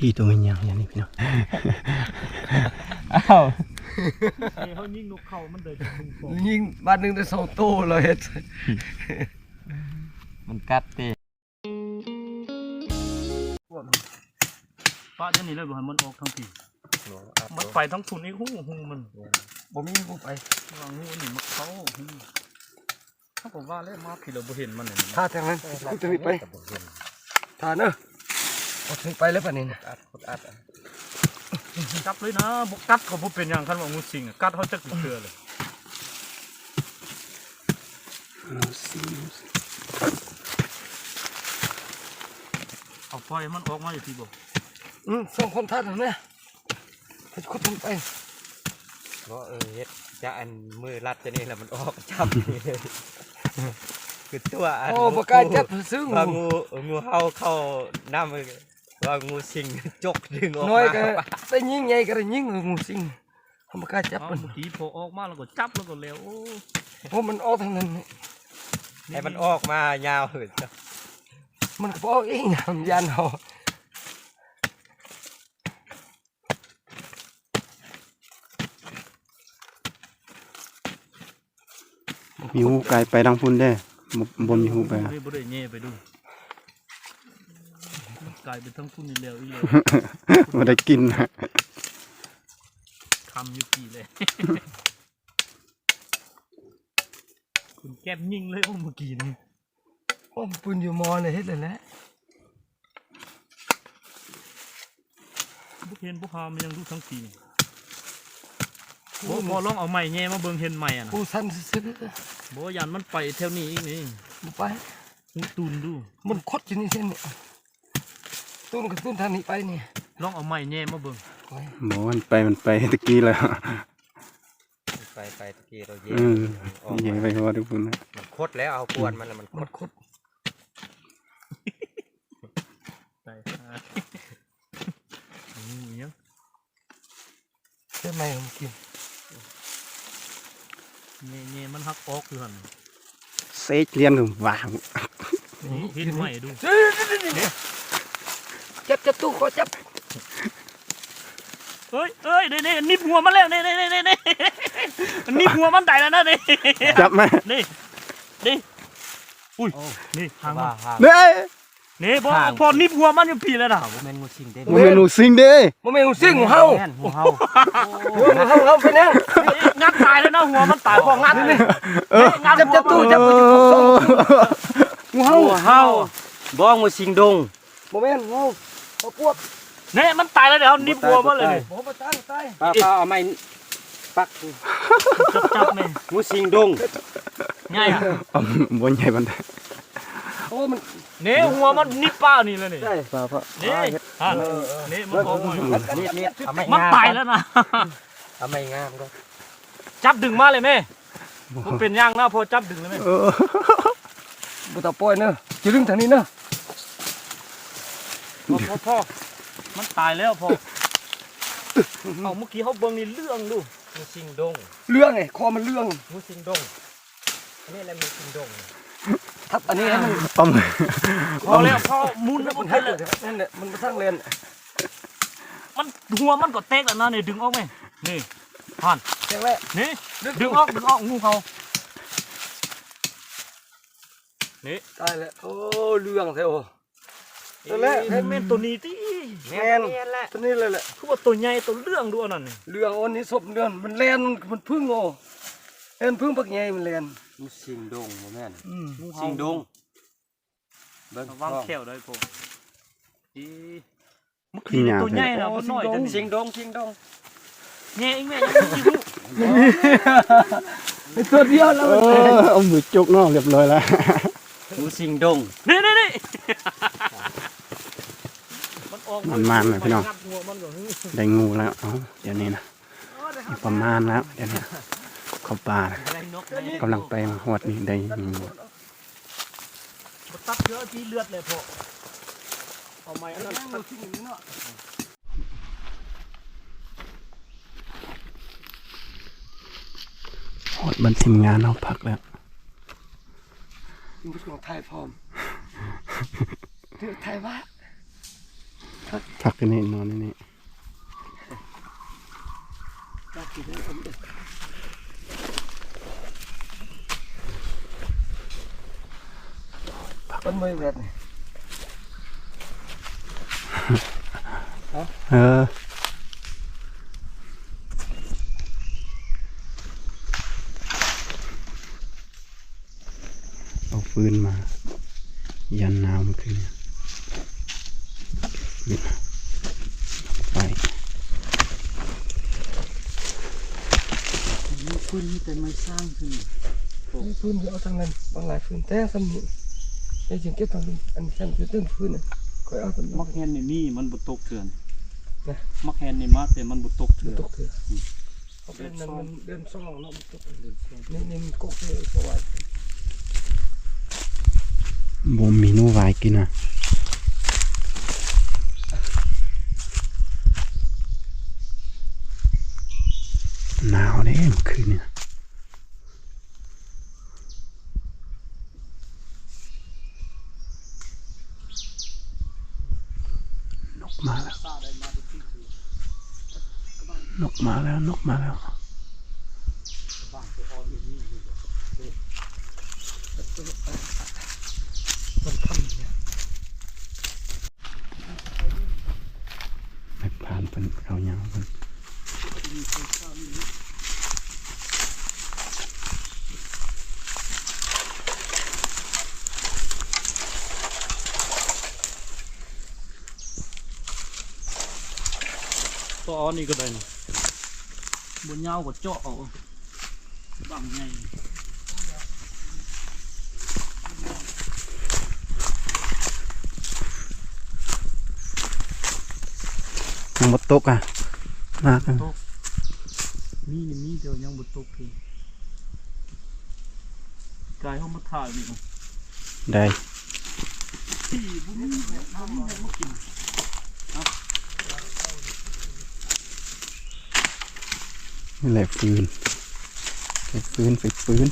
ขี้ตัวมันยังอย่างนี้พี่น้องอ้าวเขายิงนกเขามันเดินทุ่งโป่งยิงบ้านหนึงได้สองตู้เลยเฮ็ดมันกัดติป้าจะนี่เลยบ่ให้มันออกทั้งทีมันไปทั้งทุนไอ้หูหูมันบ่มีกูไปวางหูนี่มันเขาหูถ้าผมว่าแล้วมาพี่เราบ่เห็นมันเลยท่าทางนั้นกูจะไปท่าเนอะเอาถึงไปแล้วป่ะนี่นะจับเลยนะบ่กัดเขาบ่เป็นอย่างคันว่างูสิงอะกัดเขาจักเชือเลยเอาปล่อยมันออกมาอยู่ที่บ่อืมสองคนท่าทางนี้เฮ็ดคนทำไปบ่เออเฮ็ดจะอันมือรัดจะนี่แหละมันออกจับนี่เลยคือตัวอันโอ้บ่กล้าจับซึ้งว่างูงูเห่าเข้าน้ำมือ ว่างูสิงจกดึงออกน้อยมาก็ได้ยิงใหญ่ก็ได้ยิงงูสิงเขาบ่กล้าจับเอามันเมื่อกี้พอออกมาแล้วก็จับแล้วก็แล้วโอ้เพราะมันออกทางนั้นนี่ให้มันออกมายาวเหินมันก็บ่ออกเองนะมันยันเฮามีหูไกลไปดังพุ่นได้บ่บนมีหูไปอะไม่บ่ได้แง่ไปดู กลายเป็นทั้งทุนนี่แล้วอีแล้วบ่ได้กินนะคำอยู่กี่เลย คุณแก้มยิงเลยโอ้เมื่อกี้นี่โอ้ปืนอยู่มอเลยเฮ็ดเลยแหละบุเห็นบุคามันยังดูทั้งทีนี่โอ้พอลองเอาไม้แง่มาเบิ่งเห็นไม้อะนะกูสั่นซึ้งบ่ยันมันไปแถวนี้อีกนี่ๆบ่ไปหูตูนดู มันคดอยู่นี่เส้นนี่ ต้นกับต้นทางนี้ไปนี่ลองเอาไม้แง่มาเบิ่งโอ้ยหมอมันไปมันไปตะกี้แล้ว ไปไปตะกี้เราเย็อืม ออกใหญ่มาไปว่าทุกคนนะมันคดแล้วเอาปวนมันแล้วมันคมัดนคดใช่ฮะนี่เนี่ยใช่ไหมผมกินแง่แง่มันหักออกอยู่หั่นเซกเรียนถึงวางนี่เห็นไม้ดู จับจับตู้ขอจับเฮ้ยเอ้ยนี่นี่นิบหัวมันแล้วนี่นี่นี่นี่นี่นิบหัวมันได้แล้วนะนี่จับไหมนี่นี่อุ้ยนี่หางมัว่านห่างเด้ยนี่พอพอนิบหัวมันอยู่พี่แล้วนะแม่นงูสิงเด้บ่แม่นหนูสิงเด้บ่แม่นงูซิ่งงูเห่าแม่นงูเห่างูเห่าเห่าไปนั่งงัดตายแล้วนะหัวมันตายพองัดนี่เอองัดจับจับตู้จับโอ้ตู้งูเห่างูเห่าบ่งูสิงดงบ่แม่นงูเอาปวกนี่มันตายแล้วเดี๋ยวนิบหัวมันเลยนี่บ่บ่ตายตายป้าป้าเอาไม้ปักจับจับนี่งูสิงดงง่ายอะเอาบ่ใหญ่ปานใดโอ้มันนี่หัวมันนิบป้านี่เลยนี่ได้ป้าพ่อนี่ฮะนี่มันออกมาอยู่นี่นี่เอาไม้มันงามตายแล้วนะเอาไม้งามก็จับดึงมาเลยแม่มันเป็นย่างนะพอจับดึงเลยแม่เออบ่ต้องปล่อยเนอะจะดึงทางนี้เนอะ พอพอพอมันตายแล้วพอเอาเมื่อกี้เขาเบิ่งนี่เรื่องดูงูสิงดงเรื่องไงคอมันเรื่องงูสิงดงอันนี้แหละงูสิงดงทับอันนี้ให้มันเอามือพอแล้วพอมุนแล้วมัมันนให้ให้เลเลยยนั่นแหละมันมาสร้างเลนมันหัวมันก็เตกแล้วนะนี่ดึงออกไหมนี่ผ่านแจ้งแล้วนี่ดึงออกดึงออกงูเขานี่ตายแล้วโอ้เรื่องแท้โอ้ นั่นั่นนแหแหละละแม่นตัวนี้ที่แม่นตัวนี้เลยแหละคือว่าตัวใหญ่ตัวเรื่องดูอันนั้นนี่เรื่องอันนี้ศพเดือนมันแลนมันพึ่งโง่เอ็นพึ่งปักใหญ่มันแลนงูสิงดงบ่แม่นอืมงูสิเห่างดงเบิ่งระวังท้องแขวได้พออีเมื่อกี้นี่ตัวใหญ่นะมันน้อยจังสิงดงสิงดงแง่เองแม่ยังไม่รู้เป็นตัวเดียวแล้วเอมันแลนอเอามือจกเนาะเรียบร้อยแล้วงูสิงดงนี่นี่นี่ มันออกมันมันเลยพี่น้องงัดหัวมันก็หึได้งูแล้วเอ้าเดี๋ยวนี้นะประมาณแล้วเดี๋ยวนี้เข้าป่านะอะไรนกอะไรกำลังไปหวดนี่ได้งูมันตัดเชื้อที่เลือดเลยพอเอาไม้อันนั้นนั่งเราทิ้งอย่างนี้เนาะหดบันทีมงานเอาพักแล้วมึงเป็นของไทยพร้อมเดี๋ยวไทยว่า ไทพักกันนี่นอนนี่นี่จักสิได้ผมเด้อมันไม่แบบนี้เออเอาฟืนมา ยันน้ำเมื่อคืนเนี่ยฟืนไฟ มีปืนมีแต่ไม้สร้างขึ้น มี ฟืนเดี๋ยวเอาทางนั้นบางหลายฟืนแต่สำนี้ไอ้จึงเก็บทางนี้อันนี้ฉันจะเต้นฟืนน่ะค่อยเอาตัวนี้มักแฮนนี่มีมันบ่ตกเถื่อนนะมักแฮนนี่มาแต่มันบ่ตกเถื่อนตกเถื่อเอาเป็นนั้นมันเดินซ่องเนาะมันตกนี่นี่มันกกเลยเพราะว่าบ่มีหนูไว้กินอะหนาวเด้เมื่อคืนเนี่ยนกมาแล้ว นก มาแล้วนกมาแล้วไม่ผ่านเป็นเขายาวเป็นตัวอ้อนนี่ก็ได้นะ บนยาวก็เจาะเอาบางไงยังบดตกอะมากันมีนี่มีเดียวยังบ่ตกพี่กายเฮามาถ่ายนี่นะ ได้ พี่บ่ นี่แบบมากินนี่แหละฟืนไปฟืนไปฟืน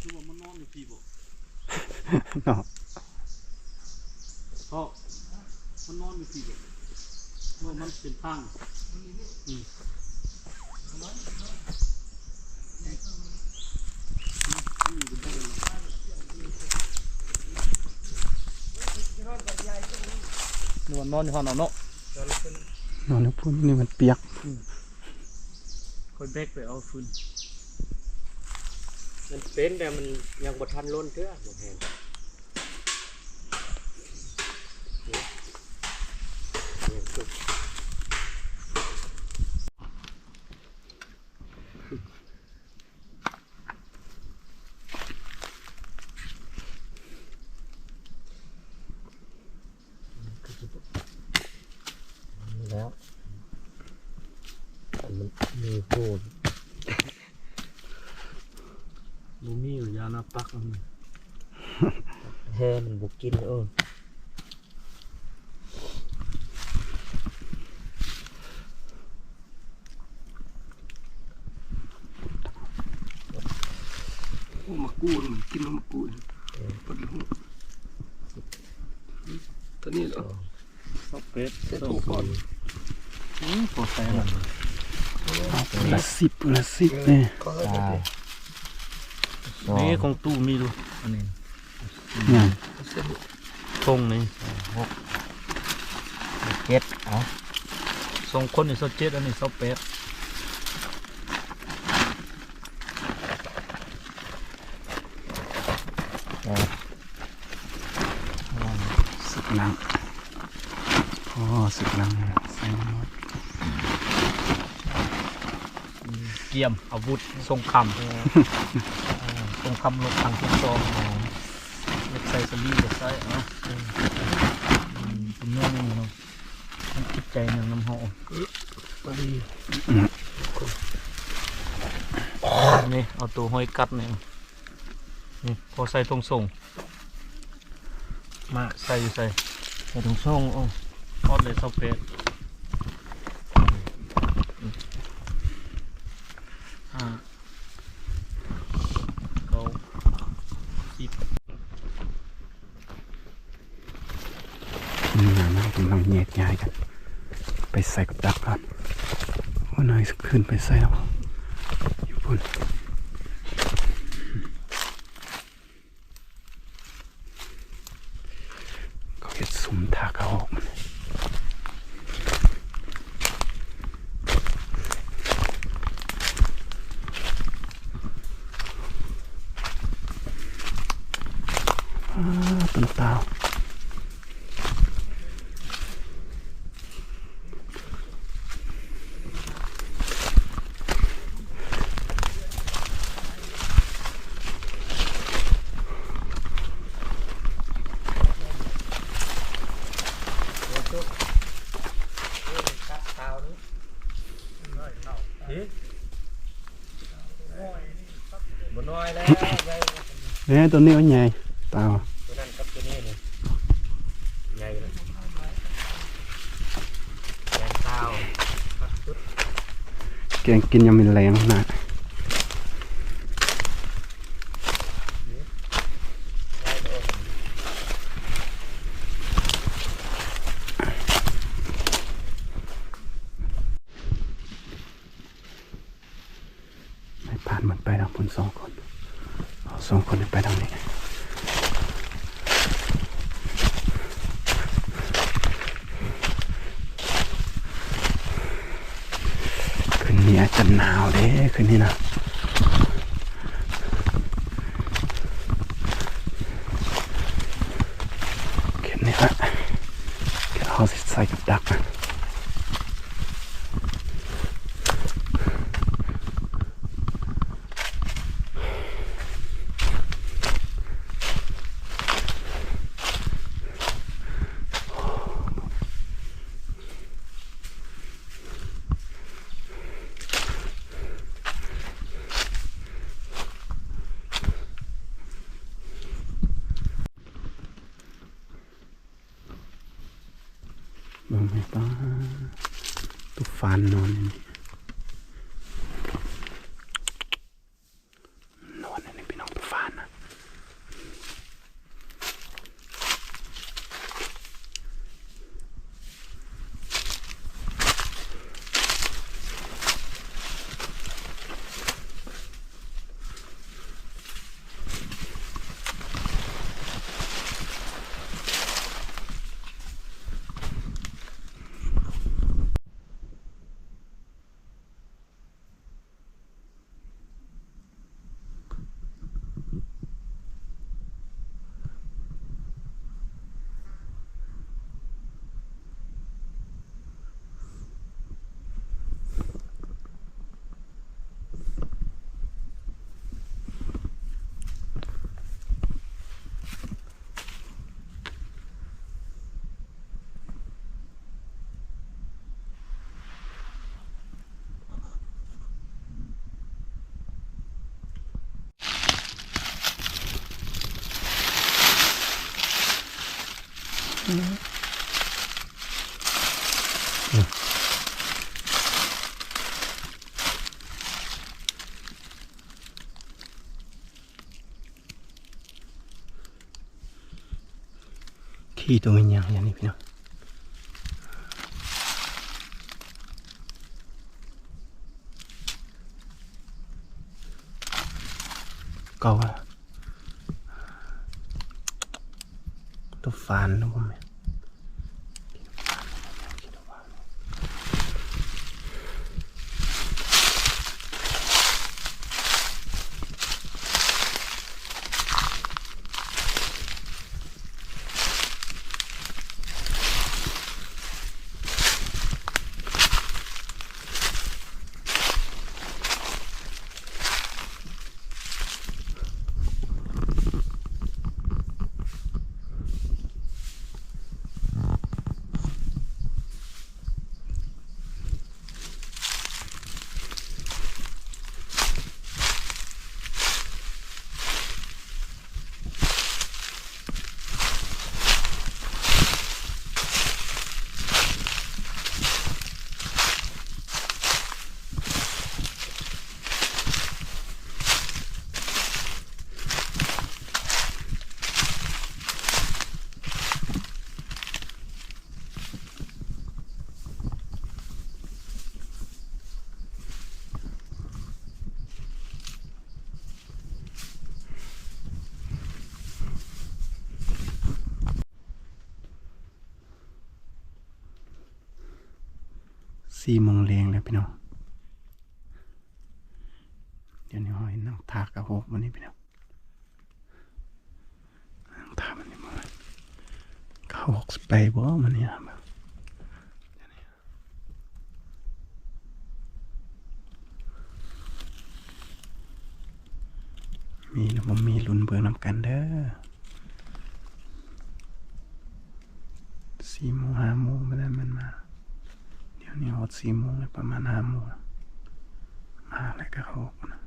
คือว่ามันนอนอยู่พี่บ่ เนาะ เพราะมันนอนอยู่พี่บ่ ว่ามันเป็นทางนอนนอนอยู่ห้องนอนเนาะนอนพุ่นนี่มันเปียกคอยเบกไปเอาฟืนมันเป็นแต่มันยังบ่ทันล้นเทื่อบ่แฮนเนี่ เนี่ยคือแล้วมันมีโูดบูมีอยู่ยานาปักอันนี้แฮ่มันบุกกินเออ โอ้มากูดมันกินมากูดปวดหัวตอนนี้เหรอ ซอเป็ด เสร็จตัวก่อน อืมพอแซ่บ ละสิบละสิบเนี่ยก็แล้วแต่นี่ของตู้มีดูอันนี้เนี่ยเส้นทงนี่เจ็ดเอาสองคนนี่ซอเจ็ดอันนี้ซอเป็ด เกียม อาวุธสงครามสงครามโลกครั้งที่สองเล็กใส่สลีเล็กใส่เนาะอืมเป็นเนื้อนี่เนาะมันจิตใจหนึ่งน้ำหอมพอดีนี่เอาตัวห้อยกัดนี่นี่พอใส่ตรงส่งมาใส่อยู่ใส่ใส่ถุงส่งโอ้ทอดเลยเซาเป็ด ห้าเก้าสิบนี่นะนะกำลังแยกย้ายกัน ไปใส่กับดักก่อนว่านายขึ้นไปใส่แล้วอยู่พุ่นเขาเห็ดสุ่มทากเขาออกมันอ้าต้นตาว กัดเท้านี้เฮ้ยบนน้อยแล้วใหญ่ เนี่ยตัวนี้ก็ใหญ่เปล่า ตัวนั้นกับตัวนี้นี่ใหญ่เลยแกงเต้าปักชุด แกินยังมีแรงนะไม่ผ่านมันไปทางคนสองคนสองคนไปทางนี้คืนนี้อาจจะหนาวเด้คืนนี้นะคืนนี้ละเดี๋ยวเอาสิใส่กับดักนะ นี่ป้าตุกฟันนอนนี่ ขี้ตัวมันยังอย่างนี้พี่น้องเก่านนะผมเนี่ย สี่โมงแรงแล้วพี่น้อง เดี๋ยวนี้หอยนั่งทากกระหกวันนี้พี่น้องนั่งทามันนี่มันกระหกสไปบ่มันนี่นะแบบเดี๋ยวนี้มีหรือบ่มีลุ้นเบิ่งนำกันเด้อสี่โมงห้าโมงไม่ได้มันมาเดี๋ยว ดสี่โมงเลยประมาณห้าโมงมาแล้วก็หกนะ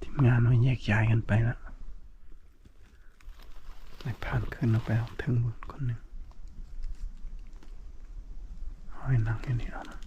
ทีมงานเราแยกย้ายกันไปแล้วนายผ่านขึ้นเราไปเอาถึงบนคนหนึ่งห้อยนั่งอยู่นี่แล้วนะ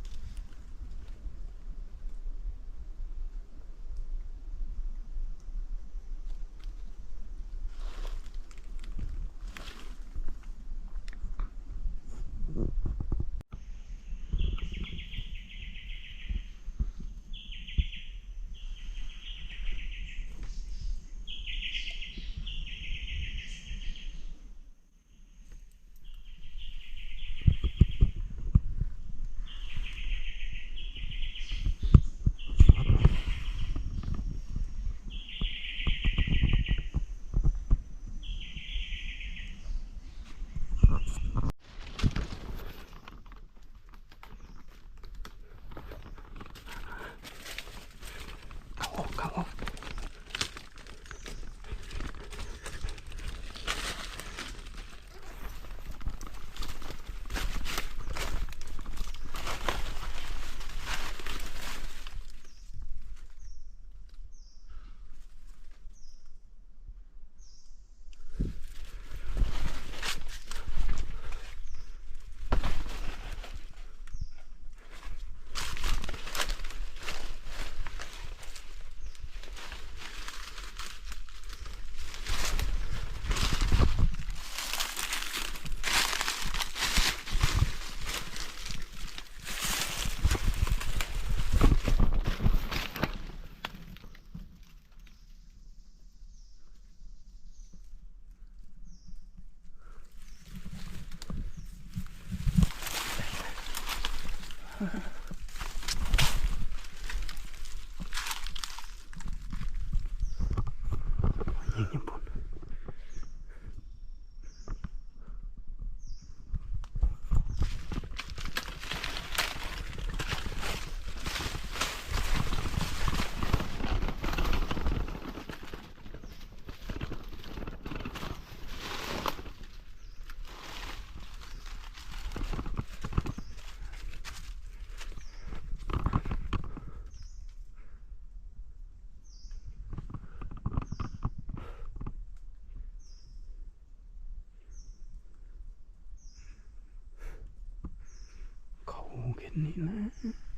เข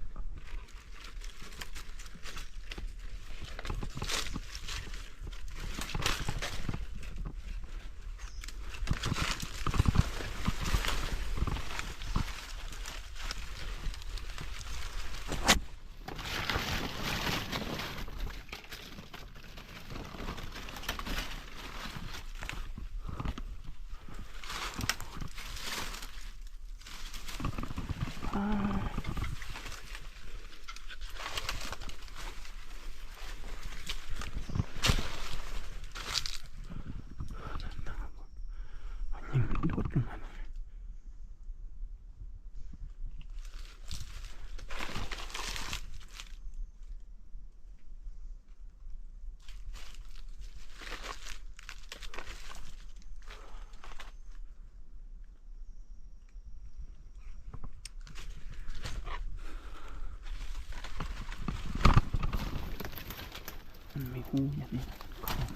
มันไม่หูอย่างนี้ของ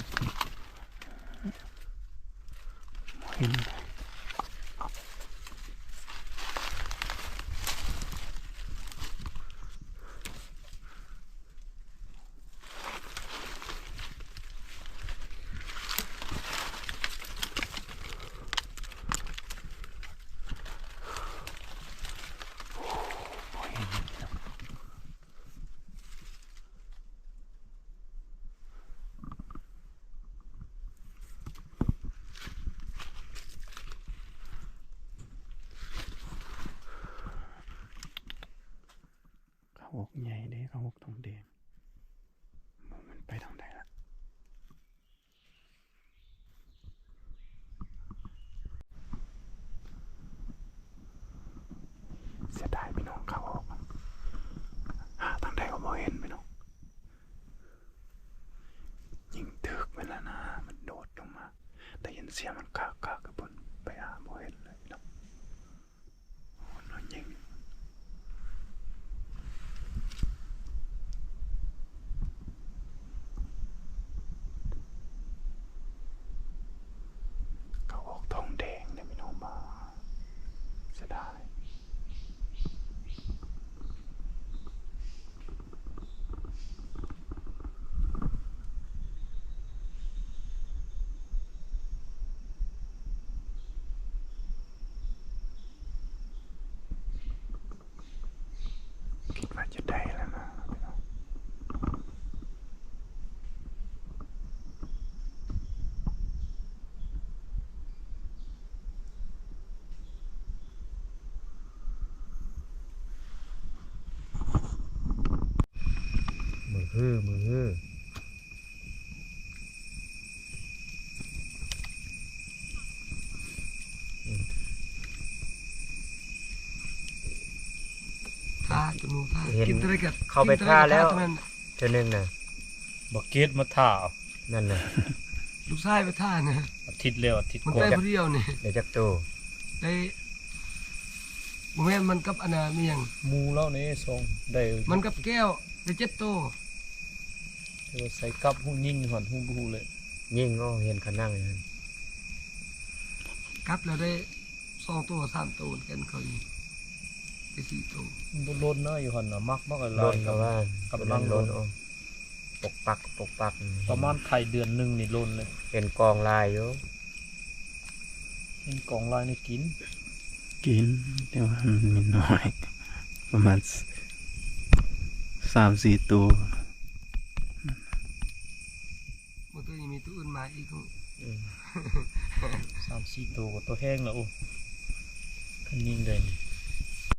เห็น อกใหญ่เด้เขาอกทองแดงมันไปทางใดล่ะเสียดายพี่น้องเขาออกหาทางใดก็บ่เห็นพี่น้องยิงตึกไปแล้วนะ มันโดดลงมาได้ยินเสียงมัน คิดว่าจะได้แล้วนะพี่น้อง มือฮื้อมือ ฮื้อท่าจมูกท่ากินอะไรกันเข้าไปท่าแล้วกินอะไรกันเท่านึงน่ะบักเก็ตมาท่าเอานั่นน่ะลูกชายไปท่านะอาทิตย์แล้วอาทิตย์มันก่อได้นผู้เดียวนี่เดี๋ยวจักโตได้บ่แม่นมันกับอันน่ะมีหยังหมูแล้วนี่ทรงได้มันกับแก้วได้เจ็ดโตเดี๋ยวใส่กับหูยิ่งหอนหูบูเลย ยิ่งก็เห็นเขานั่งอยู่นั่นกับแล้วได้สองตัวสามตัวกันเขาอีก ได้สี่ตัวมันบ่ล้นเนาะอยู่หันน่ะมักมากอะไรโดนเขาว่ากับกำลังลังโดโดนนโอ้ปกปักปกปัก ประมาณไข่เดือนหนึงนี่ล้นเลย เป็นกองลายอยู่กินกล่องลายนี่กิน กินแต่ว่ามันมีน้อย ประมาณสสามสี่ตัวบ่ตัวยังมีตัวอื่นมาอีกอืมสามสี่ตัวก็ตัวแห้งแล้วโอ้ขึ้นยิ่งเลยนี่